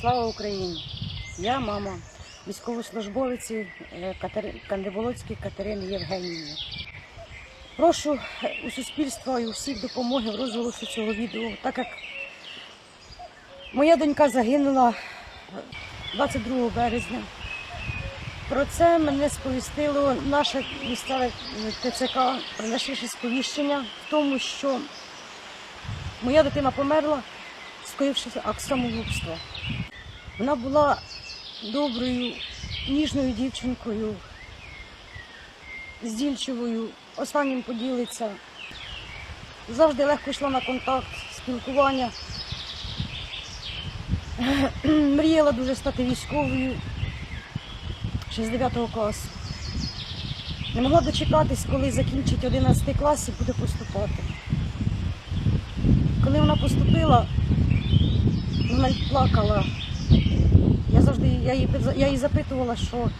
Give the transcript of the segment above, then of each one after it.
Слава Україні! Я мама військовослужбовиці е, Катери- Кандиболоцької Катерини Євгенівни. Прошу е, у суспільства і у всіх допомоги в розголосу цього відео, так як моя донька загинула е, 22 березня. Про це мене сповістило наше місцеве е, ТЦК, принесши сповіщення в тому, що моя дитина померла, скоївши акт самогубства. Вона була доброю, ніжною дівчинкою, здільчивою, останнім поділиться. Завжди легко йшла на контакт, спілкування. Мріяла дуже стати військовою ще з 9 класу. Не могла дочекатись, коли закінчить 11 клас і буде поступати. Коли вона поступила, вона й плакала. Я завжди я її, я її запитувала, що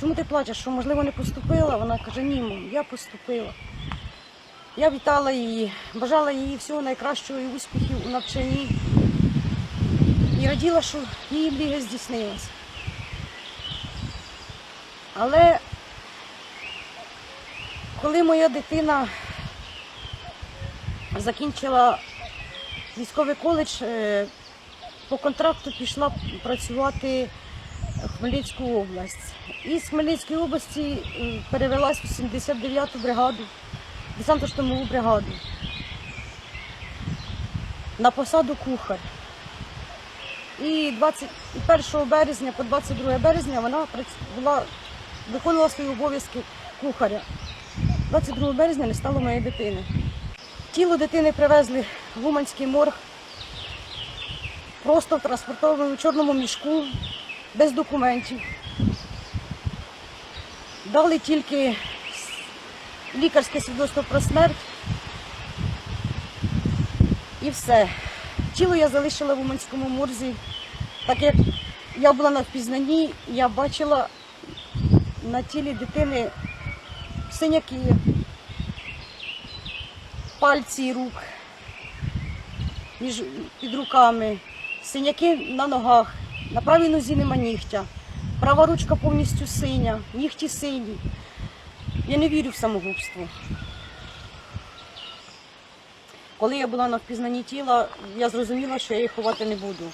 чому ти плачеш, що можливо не поступила. Вона каже, ні, мам, я поступила. Я вітала її, бажала їй всього найкращого і успіхів у навчанні. І раділа, що її мрія здійснилася. Але коли моя дитина закінчила військовий коледж, е, по контракту пішла працювати в Хмельницьку область. І з Хмельницької області перевелась в 79-ту бригаду, десантно-штурмову бригаду. На посаду кухар. І 21 березня по 22 березня вона була, виконувала свої обов'язки кухаря. 22 березня не стало моєї дитини. Тіло дитини привезли в Уманський морг просто в транспортованому чорному мішку, без документів. Дали тільки лікарське свідоцтво про смерть. І все. Тіло я залишила в Уманському морзі. Так як я була на впізнанні, я бачила на тілі дитини синяки, пальці рук між під руками, синяки на ногах, на правій нозі нема нігтя, права ручка повністю синя, нігті сині. Я не вірю в самогубство. Коли я була на впізнанні тіла, я зрозуміла, що я її ховати не буду.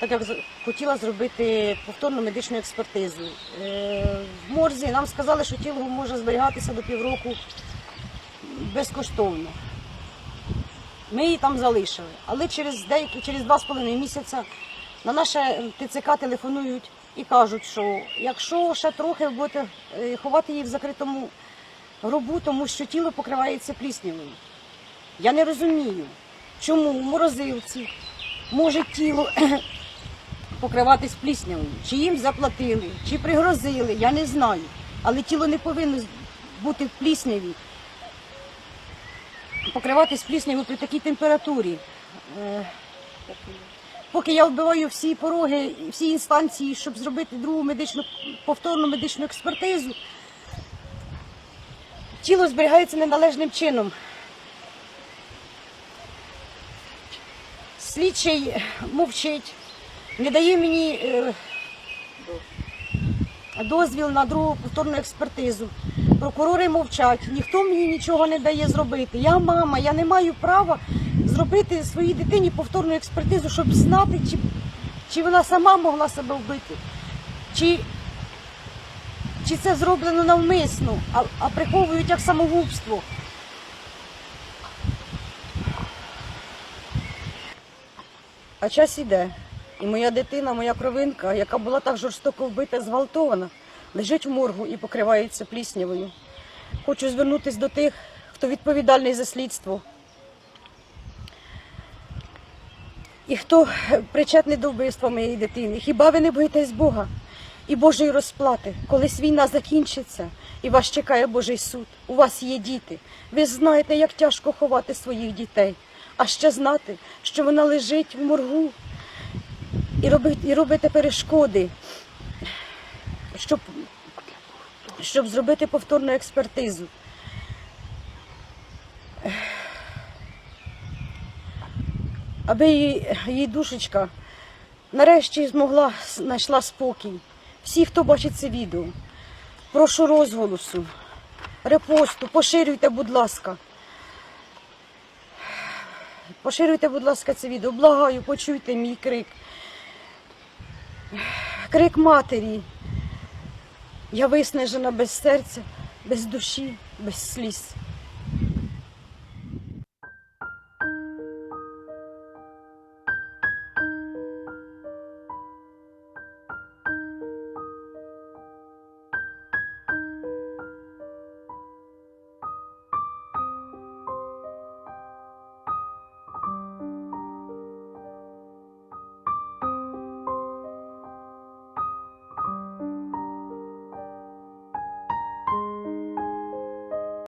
Так як хотіла зробити повторну медичну експертизу. Е, В морзі нам сказали, що тіло може зберігатися до півроку безкоштовно. Ми її там залишили. Але через деякі, через два з половиною місяця на наше ТЦК телефонують і кажуть, що якщо ще трохи будете е, ховати її в закритому гробу, тому що тіло покривається пліснявою. Я не розумію, чому в морозилці може тіло покриватись пліснявою. Чи їм заплатили, чи пригрозили, я не знаю. Але тіло не повинно бути в плісняві покриватись пліснявою при такій температурі. Е, Поки я вбиваю всі пороги, всі інстанції, щоб зробити другу медичну повторну медичну експертизу, тіло зберігається неналежним чином. Слідчий мовчить, не дає мені е, дозвіл на другу повторну експертизу. Прокурори мовчать, ніхто мені нічого не дає зробити. Я мама, я не маю права зробити своїй дитині повторну експертизу, щоб знати, чи, чи вона сама могла себе вбити, чи, чи це зроблено навмисно, а, а приховують як самогубство. А час іде. І моя дитина, моя кровинка, яка була так жорстоко вбита, зґвалтована, лежить в моргу і покривається пліснявою. Хочу звернутися до тих, хто відповідальний за слідство. І хто причетний до вбивства моєї дитини. Хіба ви не боїтесь Бога і Божої розплати? Колись війна закінчиться і вас чекає Божий суд. У вас є діти. Ви знаєте, як тяжко ховати своїх дітей, а ще знати, що вона лежить в моргу і робити, і робити перешкоди, щоб, щоб зробити повторну експертизу. Аби її, її душечка Нарешті змогла, знайшла спокій. Всі, хто бачить це відео, прошу розголосу, репосту, поширюйте, будь ласка. Поширюйте, будь ласка, це відео. Благаю, почуйте мій крик. Крик матері. Я виснажена без серця, без душі, без сліз.